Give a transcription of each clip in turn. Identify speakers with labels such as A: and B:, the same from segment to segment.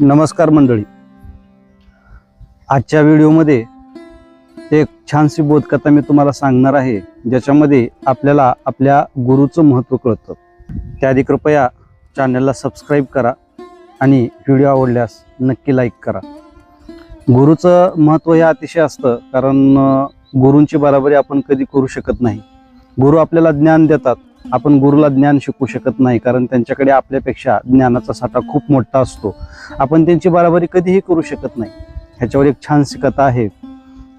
A: नमस्कार मंडळी. आजच्या व्हिडिओमध्ये एक छानशी बोधकथा मी तुम्हाला सांगणार आहे ज्याच्यामध्ये आपल्याला आपल्या गुरुचं महत्त्व कळतं. त्याआधी कृपया चॅनलला सबस्क्राईब करा आणि व्हिडिओ आवडल्यास नक्की लाईक करा. गुरुचं महत्त्व हे अतिशय असतं कारण गुरूंची बराबरी आपण कधी करू शकत नाही. गुरु आपल्याला ज्ञान देतात आपण गुरुला ज्ञान शिकू शकत नाही कारण त्यांच्याकडे आपल्यापेक्षा ज्ञानाचा साठा खूप मोठा असतो. आपण त्यांची बराबरी कधीही करू शकत नाही. ह्याच्यावर एक छानशी कथा आहे.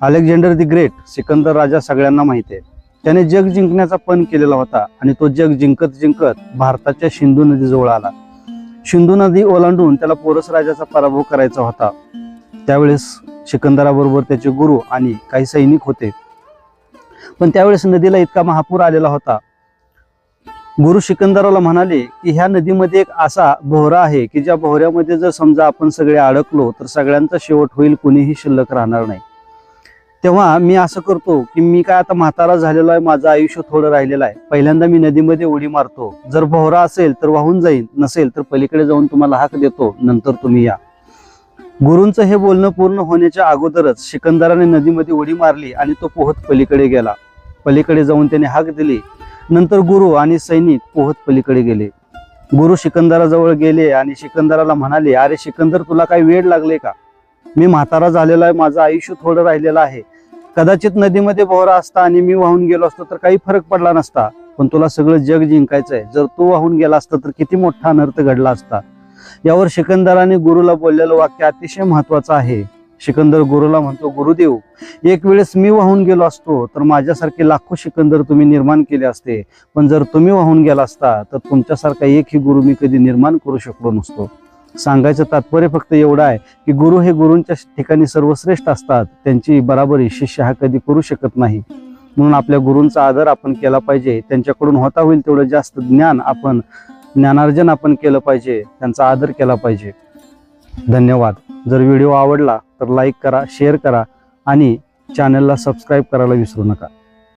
A: अलेक्झांडर दी ग्रेट सिकंदर राजा सगळ्यांना माहिती आहे. त्याने जग जिंकण्याचा पण केलेला होता आणि तो जग जिंकत जिंकत भारताच्या सिंधू नदीजवळ आला. सिंधू नदी ओलांडून त्याला पोरस राजाचा पराभव करायचा होता. त्यावेळेस सिकंदराबरोबर त्याचे गुरु आणि काही सैनिक होते. पण त्यावेळेस नदीला इतका महापूर आलेला होता. गुरु सिकंदराला म्हणाले की ह्या नदीमध्ये एक असा बोहरा आहे की ज्या बोहऱ्यामध्ये जर समजा आपण सगळे अडकलो तर सगळ्यांचा शेवट होईल कुणीही शिल्लक राहणार नाही. तेव्हा मी असं करतो की मी काय आता म्हातारा झालेलो आहे माझं आयुष्य थोडं राहिलेलं आहे. पहिल्यांदा मी नदीमध्ये उडी मारतो. जर बोहरा असेल तर वाहून जाईन. नसेल तर पलीकडे जाऊन तुम्हाला हाक देतो. नंतर तुम्ही या. गुरूंचं हे बोलणं पूर्ण होण्याच्या अगोदरच सिकंदराने नदीमध्ये उडी मारली आणि तो पोहत पलीकडे गेला. पलीकडे जाऊन त्याने हाक दिली. नंतर गुरु आणि सैनिक पोहत पलीकडे गेले. गुरु सिकंदराजवळ गेले आणि सिकंदराला म्हणाले अरे सिकंदर तुला काही वेळ लागले का? मी म्हातारा झालेला आहे माझं आयुष्य थोडं राहिलेलं आहे. कदाचित नदीमध्ये बोहरा असता आणि मी वाहून गेलो असतो तर काही फरक पडला नसता. पण तुला सगळं जग जिंकायचं आहे जर तू वाहून गेला असता तर किती मोठा अनर्थ घडला असता. यावर सिकंदराने गुरुला बोललेलं वाक्य अतिशय महत्वाचं आहे. सिकंदर गुरुला म्हणतो गुरुदेव एक वेळेस मी वाहून गेलो असतो तर माझ्यासारखे लाखो सिकंदर तुम्ही निर्माण केले असते. पण जर तुम्ही वाहून गेला असता तर तुमच्यासारखा एकही गुरु मी कधी निर्माण करू शकलो नसतो. सांगायचं तात्पर्य फक्त एवढं आहे की गुरु हे गुरूंच्या ठिकाणी सर्वश्रेष्ठ असतात. त्यांची बराबरी शिष्य हा कधी करू शकत नाही. म्हणून आपल्या गुरूंचा आदर आपण केला पाहिजे. त्यांच्याकडून होता होईल तेवढं जास्त ज्ञान आपण ज्ञानार्जन आपण केलं पाहिजे. त्यांचा आदर केला पाहिजे. धन्यवाद. जर व्हिडिओ आवडला तर लाईक करा शेअर करा आणि चॅनलला सबस्क्राईब करायला विसरू नका.